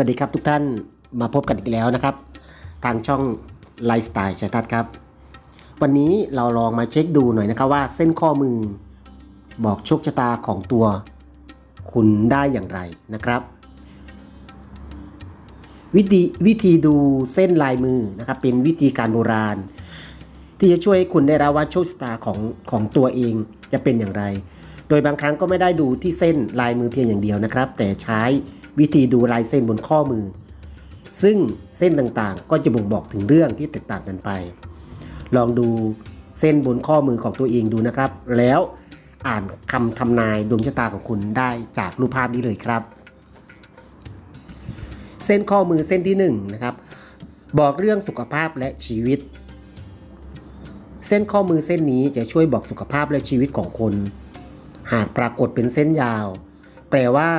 สวัสดีครับทุกท่านมาพบกันอีกแล้วนะครับ ทางช่องไลฟ์สไตล์ชัยทัศน์ครับ วันนี้เราลองมาเช็คดูหน่อยนะครับว่าเส้นข้อมือ บอกโชคชะตาของตัว คุณได้อย่างไรนะครับ วิธีวิธีดูเส้นลายมือนะครับเป็นวิธีการโบราณ ที่จะช่วยให้คุณได้รับว่าโชคชะตาของของตัวเองจะเป็นอย่างไร โดยบางครั้งก็ไม่ได้ดูที่เส้นลายมือเพียงอย่างเดียวนะครับ แต่ใช้ วิธีดูลายเส้นบนข้อมือ ซึ่งเส้นต่างๆ ก็จะบ่งบอกถึงเรื่องที่แตกต่างกันไป ลองดูเส้นบนข้อมือของตัวเองดูนะครับ แล้วอ่านคำทำนายดวงชะตาของคุณได้จากรูปภาพนี้เลยครับ เส้นข้อมือเส้นที่หนึ่งนะครับบอกเรื่องสุขภาพและชีวิต เส้นข้อมือเส้นนี้จะช่วยบอกสุขภาพและชีวิตของคน หากปรากฏเป็นเส้นยาว แปลว่า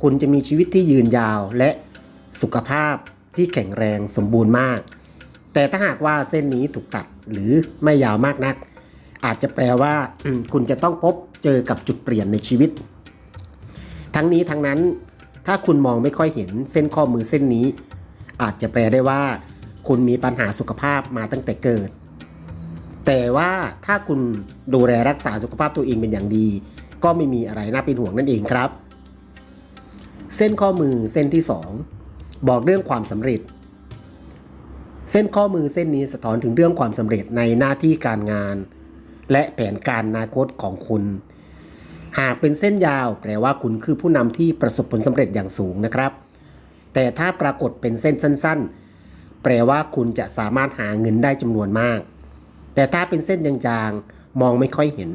คุณจะมีชีวิตที่ยืนยาวและสุขภาพที่แข็งแรงสมบูรณ์มาก แต่ถ้าหากว่าเส้นนี้ถูกตัดหรือไม่ยาวมากนัก อาจจะแปลว่าคุณจะต้องพบเจอกับจุดเปลี่ยนในชีวิต ทั้งนี้ทั้งนั้น ถ้าคุณมองไม่ค่อยเห็นเส้นข้อมือเส้นนี้ อาจจะแปลได้ว่า คุณมีปัญหาสุขภาพมาตั้งแต่เกิด แต่ว่าถ้าคุณดูแลรักษาสุขภาพตัวเองเป็นอย่างดี ก็ไม่มีอะไรน่าเป็นห่วงนั่นเองครับ ส้นข้อมือเส้นที่ 2 บอกเรื่องความสำเร็จ เส้นข้อมือเส้นนี้สะท้อนถึงเรื่องความสำเร็จในหน้าที่การงาน และแผนการอนาคตของคุณ หากเป็นเส้นยาวแปลว่าคุณคือผู้นำที่ประสบผลสำเร็จอย่างสูงนะครับ แต่ถ้าปรากฏเป็นเส้นสั้น ๆ แปลว่าคุณจะสามารถหาเงินได้จำนวนมาก แต่ถ้าเป็นเส้นจางๆมองไม่ค่อยเห็น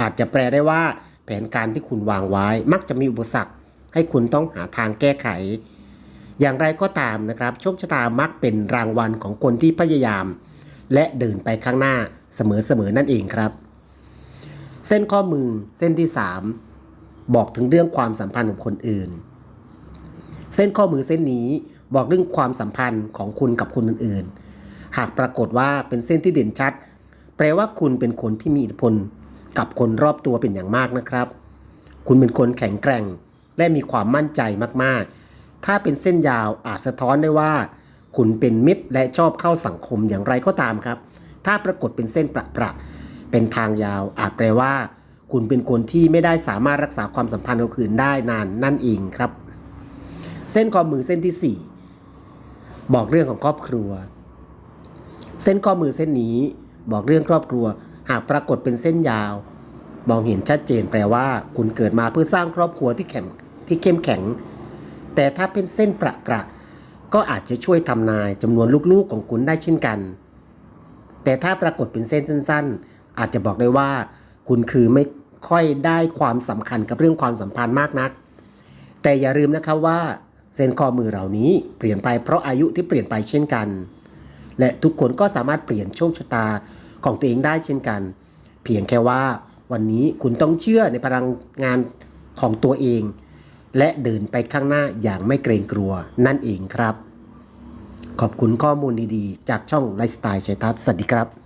อาจจะแปลได้ว่าแผนการที่คุณวางไว้มักจะมีอุปสรรค ให้คุณต้องหาทางแก้ไข อย่างไรก็ตามนะครับโชคชะตามักเป็นรางวัลของคนที่พยายาม และเดินไปข้างหน้าเสมอๆนั่นเองครับ เส้นข้อมือเส้นที่ 3 บอกถึงเรื่องความสัมพันธ์กับคนอื่น เส้นข้อมือเส้นนี้บอกเรื่องความสัมพันธ์ของคุณกับคนอื่นๆ หากปรากฏว่าเป็นเส้นที่เด่นชัด แปลว่าคุณเป็นคนที่มีอิทธิพลกับคนรอบตัวเป็นอย่างมากนะครับ คุณเป็นคนแข็งแกร่ง และมีความมั่นใจมากๆ ถ้าเป็นเส้นยาวอาจสะท้อนได้ว่า คุณเป็นมิตรและชอบเข้าสังคมอย่างไรก็ตามครับ ถ้าปรากฏเป็นเส้นประประเป็นทางยาวอาจแปลว่า คุณเป็นคนที่ไม่ได้สามารถรักษาความสัมพันธ์กับคืนได้นานนั่นเองครับ เส้นข้อมือเส้นที่ 4 บอกเรื่องของครอบครัว เส้นข้อมือเส้นนี้บอกเรื่องครอบครัว หากปรากฏเป็นเส้นยาว มองเห็นชัดเจนแปลว่า คุณเกิดมาเพื่อสร้างครอบครัวที่แข็ง ที่เข้มแข็ง แต่ถ้าเป็นเส้นประประก็อาจจะช่วยทำนายจำนวนลูกๆของคุณได้เช่นกัน แต่ถ้าปรากฏเป็นเส้นสั้น ๆ อาจจะบอกได้ว่า คุณคือไม่ค่อยได้ความสำคัญกับเรื่องความสัมพันธ์มากนัก แต่อย่าลืมนะครับว่า เส้นข้อมือเหล่านี้เปลี่ยนไปเพราะอายุที่เปลี่ยนไปเช่นกัน และทุกคนก็สามารถเปลี่ยนโชคชะตาของตัวเองได้เช่นกัน เพียงแค่ว่าวันนี้คุณต้องเชื่อในพลังงานของตัวเอง และเดินไปข้างหน้าอย่างไม่เกรงกลัวนั่นเองครับ ขอบคุณข้อมูลดีๆ จากช่องไลฟ์สไตล์ชัยทัศน์สวัสดีครับ